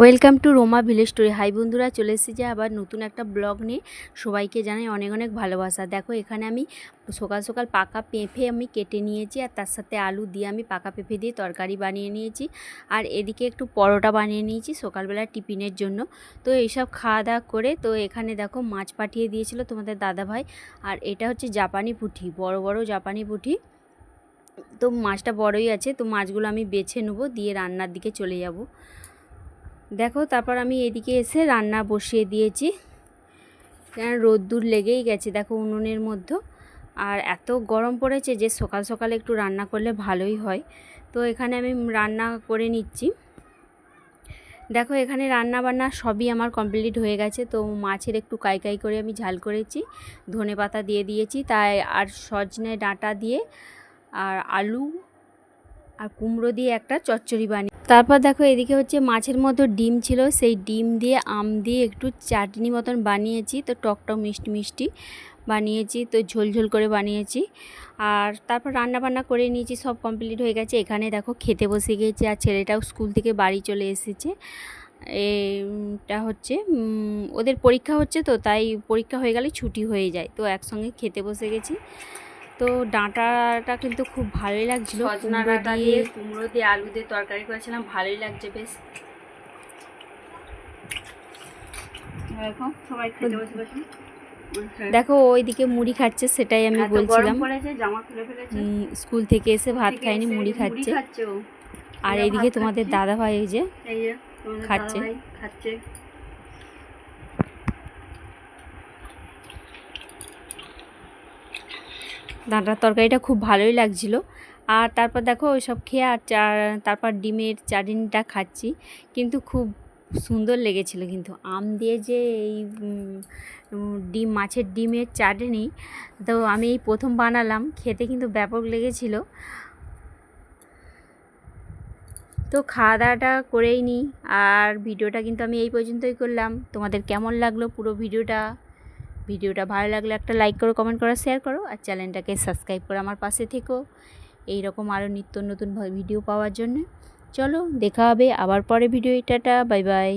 Welcome to Roma village story. Hi বন্ধুরা, চলে এসেছি যে আবার নতুন একটা ব্লগ নিয়ে। সবাইকে জানাই অনেক অনেক ভালোবাসা। দেখো, এখানে আমি সকাল সকাল পাকা পেঁপে আমি কেটে নিয়েছি আর তার সাথে আলু দিয়ে আমি পাকা পেঁপে দিয়ে তরকারি বানিয়ে নিয়েছি। আর এদিকে একটু পরোটা বানিয়ে নিয়েছি সকালবেলা টিফিনের জন্য। তো এইসব খাওয়া দাওয়া করে, তো এখানে দেখো মাছ পাঠিয়ে দিয়েছিল তোমাদের দাদা ভাই। আর এটা হচ্ছে জাপানি পুঁটি বড় বড় জাপানি পুঁটি তো মাছটা বড়ই আছে, তো মাছগুলো আমি বেছে নেব, দিয়ে রান্নার দিকে চলে যাব। দেখো, তারপর আমি এদিকে এসে রান্না বসিয়ে দিয়েছি। কেন, রোদ্দুর লেগেই গেছে, দেখো উনুনের মধ্যে। আর এত গরম পড়েছে যে সকাল সকালে একটু রান্না করলে ভালোই হয়। তো এখানে আমি রান্না করে নিচ্ছি। দেখো, এখানে রান্না বান্না সবই আমার কমপ্লিট হয়ে গেছে। তো মাছের একটু কাই কাই করে আমি ঝাল করেছি, ধনে পাতা দিয়ে দিয়েছি, তাই আর সজনে ডাঁটা দিয়ে, আর আলু আর কুমড়ো দিয়ে একটা চচ্চড়ি বানিয়ে তারপর দেখো এদিকে হচ্ছে মাছের মতো ডিম ছিল, সেই ডিম দিয়ে আম দিয়ে একটু চাটনি মতন বানিয়েছি, তো টক টক মিষ্টি মিষ্টি বানিয়েছি, তো ঝোল ঝোল করে বানিয়েছি। আর তারপর রান্না বান্না করে নিয়েছি, সব কমপ্লিট হয়ে গেছে। এখানে দেখো খেতে বসে গিয়েছি আর ছেলেটাও স্কুল থেকে বাড়ি চলে এসেছে। এটা হচ্ছে ওদের পরীক্ষা হচ্ছে তো, তাই পরীক্ষা হয়ে গেলে ছুটি হয়ে যায়, তো একসঙ্গে খেতে বসে গেছি। তো ডাঁটাটা কিন্তু খুব ভালোই লাগছিল। সজনা ডাঁটা দিয়ে কুমড়ো দিয়ে আলু দিয়ে তরকারি করেছিলাম ভালোই লাগছে বেশ। দেখো সবাই খেতে বসে বসে। দেখো ওইদিকে মুড়ি খাচ্ছে সেটাই আমি বলছিলাম। স্কুল থেকে এসে ভাত খায়নি মুড়ি খাচ্ছে। আর এইদিকে তোমাদের। দাদা ভাই এই যে খাচ্ছে। খাচ্ছে। ডাঁটার তরকারিটা খুব ভালোই লাগছিল। আর তারপর দেখো ওই সব খেয়ে আর তারপর ডিমের চাটনিটা খাচ্ছি। কিন্তু খুব সুন্দর লেগেছিল কিন্তু। আম দিয়ে যে এই ডিম, মাছের ডিমের চাটনি, তো আমি এই প্রথম বানালাম, খেতে কিন্তু ব্যাপক লেগেছিল। তো খাওয়া দাওয়াটা করেই নিই। আর ভিডিওটা কিন্তু আমি এই পর্যন্তই করলাম। তোমাদের কেমন লাগল পুরো ভিডিওটা? ভিডিওটা ভালো লাগলে একটা লাইক করো কমেন্ট করো শেয়ার করো আর চ্যানেলটাকে সাবস্ক্রাইব করে আমার পাশে থেকো। এই রকম আরও নিত্য নতুন ভিডিও পাওয়ার জন্য। চলো, দেখা হবে আবার পরে ভিডিও এটাটা বাই বাই